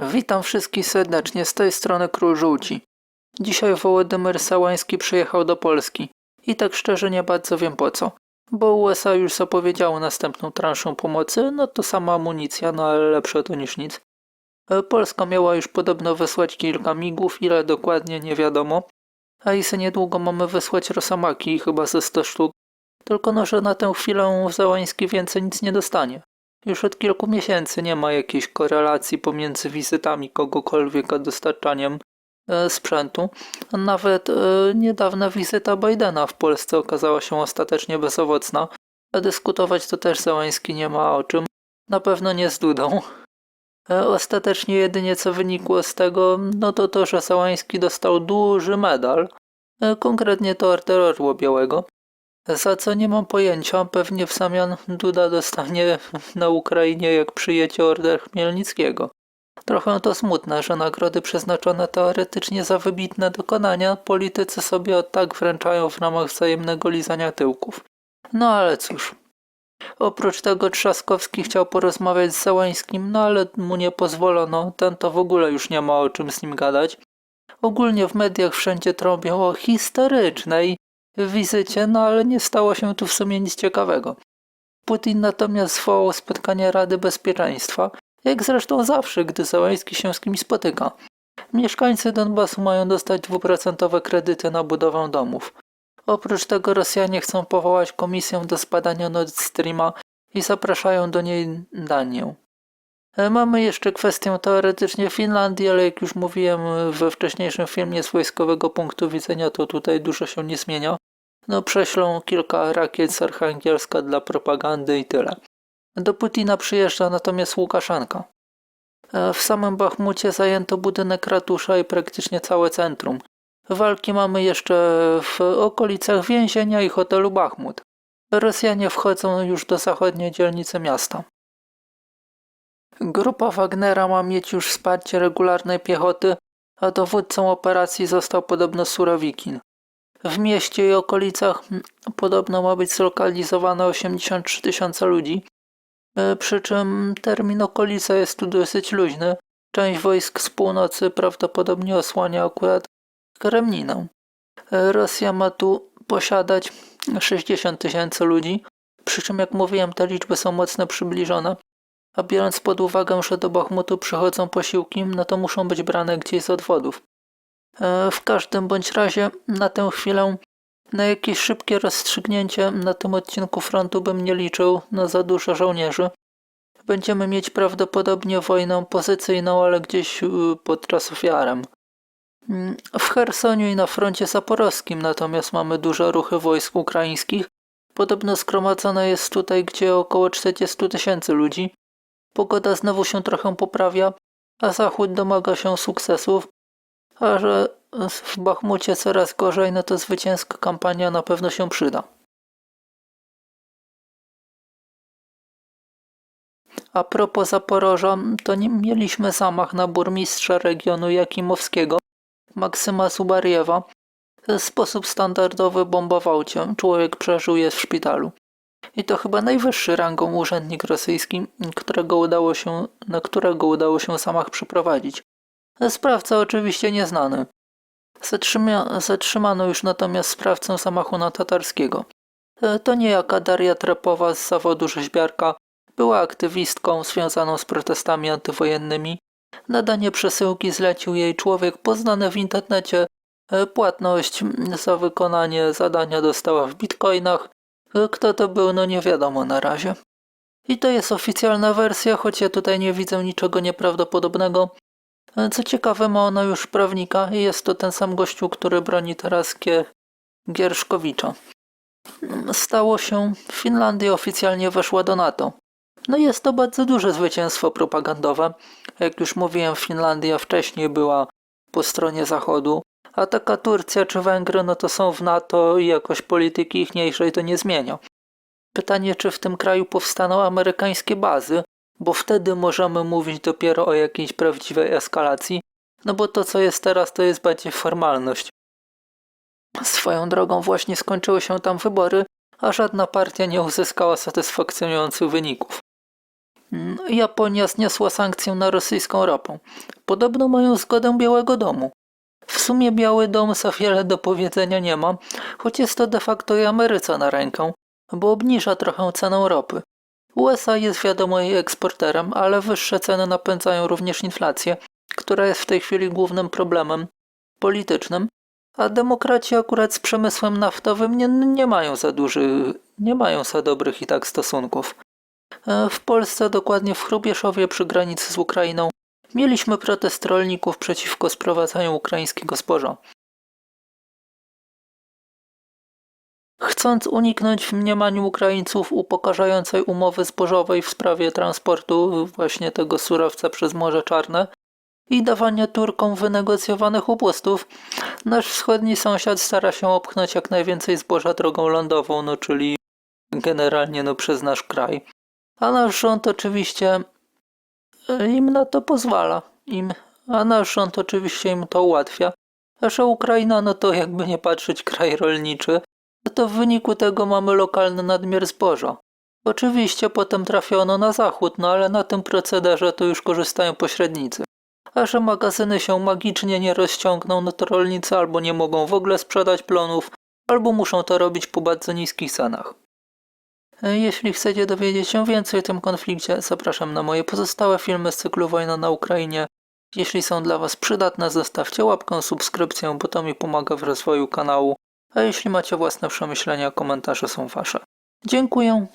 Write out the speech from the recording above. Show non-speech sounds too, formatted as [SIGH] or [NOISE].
Witam wszystkich serdecznie, z tej strony Król Żółci. Dzisiaj Wołodymyr Sałański przyjechał do Polski. I tak szczerze nie bardzo wiem po co. Bo USA już zapowiedziało następną transzą pomocy, no to sama amunicja, no ale lepsze to niż nic. E, Polska miała już podobno wysłać kilka migów, ile dokładnie nie wiadomo. A i niedługo mamy wysłać Rosamaki, chyba ze 100 sztuk. Tylko no, że na tę chwilę Załański więcej nic nie dostanie. Już od kilku miesięcy nie ma jakiejś korelacji pomiędzy wizytami kogokolwiek a dostarczaniem e, sprzętu. Nawet e, niedawna wizyta Bidena w Polsce okazała się ostatecznie bezowocna. Dyskutować to też Załański nie ma o czym. Na pewno nie z Dudą. E, Ostatecznie jedynie co wynikło z tego, no to to, że Załański dostał duży medal. Konkretnie to Order Orła Białego. Za co nie mam pojęcia, pewnie w zamian Duda dostanie [LAUGHS] na Ukrainie jak przyjecie Order Chmielnickiego. Trochę to smutne, że nagrody przeznaczone teoretycznie za wybitne dokonania politycy sobie od tak wręczają w ramach wzajemnego lizania tyłków. No ale cóż. Oprócz tego Trzaskowski chciał porozmawiać z Załańskim, no ale mu nie pozwolono, ten to w ogóle już nie ma o czym z nim gadać. Ogólnie w mediach wszędzie trąbią o historycznej wizycie, no ale nie stało się tu w sumie nic ciekawego. Putin natomiast zwołał spotkanie Rady Bezpieczeństwa, jak zresztą zawsze, gdy Załański się z kimś spotyka. Mieszkańcy Donbasu mają dostać dwuprocentowe kredyty na budowę domów. Oprócz tego Rosjanie chcą powołać komisję do zbadania Nord Streama i zapraszają do niej Danię. Mamy jeszcze kwestię teoretycznie Finlandii, ale jak już mówiłem we wcześniejszym filmie z wojskowego punktu widzenia, to tutaj dużo się nie zmienia. No prześlą kilka rakiet z Archangielska dla propagandy i tyle. Do Putina przyjeżdża natomiast Łukaszenka. E, W samym Bachmucie zajęto budynek ratusza i praktycznie całe centrum. Walki mamy jeszcze w okolicach więzienia i hotelu Bachmut. Rosjanie wchodzą już do zachodniej dzielnicy miasta. Grupa Wagnera ma mieć już wsparcie regularnej piechoty, a dowódcą operacji został podobno Surowikin. W mieście i okolicach mm, podobno ma być zlokalizowane 83 tysiące ludzi, e, przy czym termin okolica jest tu dosyć luźny. Część wojsk z północy prawdopodobnie osłania akurat Kremlinę. E, Rosja ma tu posiadać 60 tysięcy ludzi, przy czym jak mówiłem te liczby są mocno przybliżone, a biorąc pod uwagę, że do Bachmutu przychodzą posiłki, no to muszą być brane gdzieś z odwodów. E, W każdym bądź razie na tę chwilę na jakieś szybkie rozstrzygnięcie na tym odcinku frontu bym nie liczył na za dużo żołnierzy. Będziemy mieć prawdopodobnie wojnę pozycyjną, ale gdzieś y, pod Czasowjarem. Mm, W Chersoniu i na froncie zaporowskim natomiast mamy duże ruchy wojsk ukraińskich. Podobno zgromadzone jest tutaj gdzie około 40 tysięcy ludzi. Pogoda znowu się trochę poprawia, a Zachód domaga się sukcesów, a że w Bachmucie coraz gorzej, no to zwycięska kampania na pewno się przyda. A propos Zaporoża, to nie mieliśmy zamach na burmistrza regionu Jakimowskiego, Maksyma Subariewa. W sposób standardowy bombował cię, człowiek przeżył jest w szpitalu. I to chyba najwyższy rangą urzędnik rosyjski, którego udało się, na którego udało się zamach przeprowadzić. Sprawca oczywiście nieznany. Zatrzyma, zatrzymano już natomiast sprawcę zamachu na Tatarskiego. E, To niejaka Daria Trepowa z zawodu rzeźbiarka była aktywistką związaną z protestami antywojennymi. Nadanie przesyłki zlecił jej człowiek poznany w internecie. E, Płatność za wykonanie zadania dostała w bitcoinach. E, Kto to był, no nie wiadomo na razie. I to jest oficjalna wersja, choć ja tutaj nie widzę niczego nieprawdopodobnego. Co ciekawe, ma ona już prawnika i jest to ten sam gościu, który broni teraz Gie- Gierszkowicza. Stało się, Finlandia oficjalnie weszła do NATO. No jest to bardzo duże zwycięstwo propagandowe. Jak już mówiłem, Finlandia wcześniej była po stronie Zachodu, a taka Turcja czy Węgry, no to są w NATO i jakoś polityki ichniejszej to nie zmienia. Pytanie, czy w tym kraju powstaną amerykańskie bazy, bo wtedy możemy mówić dopiero o jakiejś prawdziwej eskalacji, no bo to co jest teraz to jest bardziej formalność. Swoją drogą właśnie skończyły się tam wybory, a żadna partia nie uzyskała satysfakcjonujących wyników. Mm, Japonia zniosła sankcję na rosyjską ropę. Podobno mają zgodę Białego Domu. W sumie Biały Dom za wiele do powiedzenia nie ma, choć jest to de facto i Ameryce na rękę, bo obniża trochę cenę ropy. USA jest wiadomo jej eksporterem, ale wyższe ceny napędzają również inflację, która jest w tej chwili głównym problemem politycznym, a demokraci akurat z przemysłem naftowym nie, nie mają za nie mają za dobrych i tak stosunków. E, W Polsce, dokładnie w Chrubieszowie przy granicy z Ukrainą, mieliśmy protest rolników przeciwko sprowadzaniu ukraińskiego zboża. Chcąc uniknąć w mniemaniu Ukraińców upokarzającej umowy zbożowej w sprawie transportu właśnie tego surowca przez Morze Czarne i dawania Turkom wynegocjowanych upustów, nasz wschodni sąsiad stara się opchnąć jak najwięcej zboża drogą lądową, no czyli generalnie no przez nasz kraj. A nasz rząd oczywiście e, im na to pozwala. Im, a nasz rząd oczywiście im to ułatwia. A że Ukraina, no to jakby nie patrzeć kraj rolniczy, to w wyniku tego mamy lokalny nadmiar zboża. Oczywiście potem trafiono na zachód, no ale na tym procederze to już korzystają pośrednicy. A że magazyny się magicznie nie rozciągną, no to rolnicy albo nie mogą w ogóle sprzedać plonów, albo muszą to robić po bardzo niskich cenach. Jeśli chcecie dowiedzieć się więcej o tym konflikcie, zapraszam na moje pozostałe filmy z cyklu Wojna na Ukrainie. Jeśli są dla Was przydatne, zostawcie łapkę, subskrypcję, bo to mi pomaga w rozwoju kanału. A jeśli macie własne przemyślenia, komentarze są Wasze. Dziękuję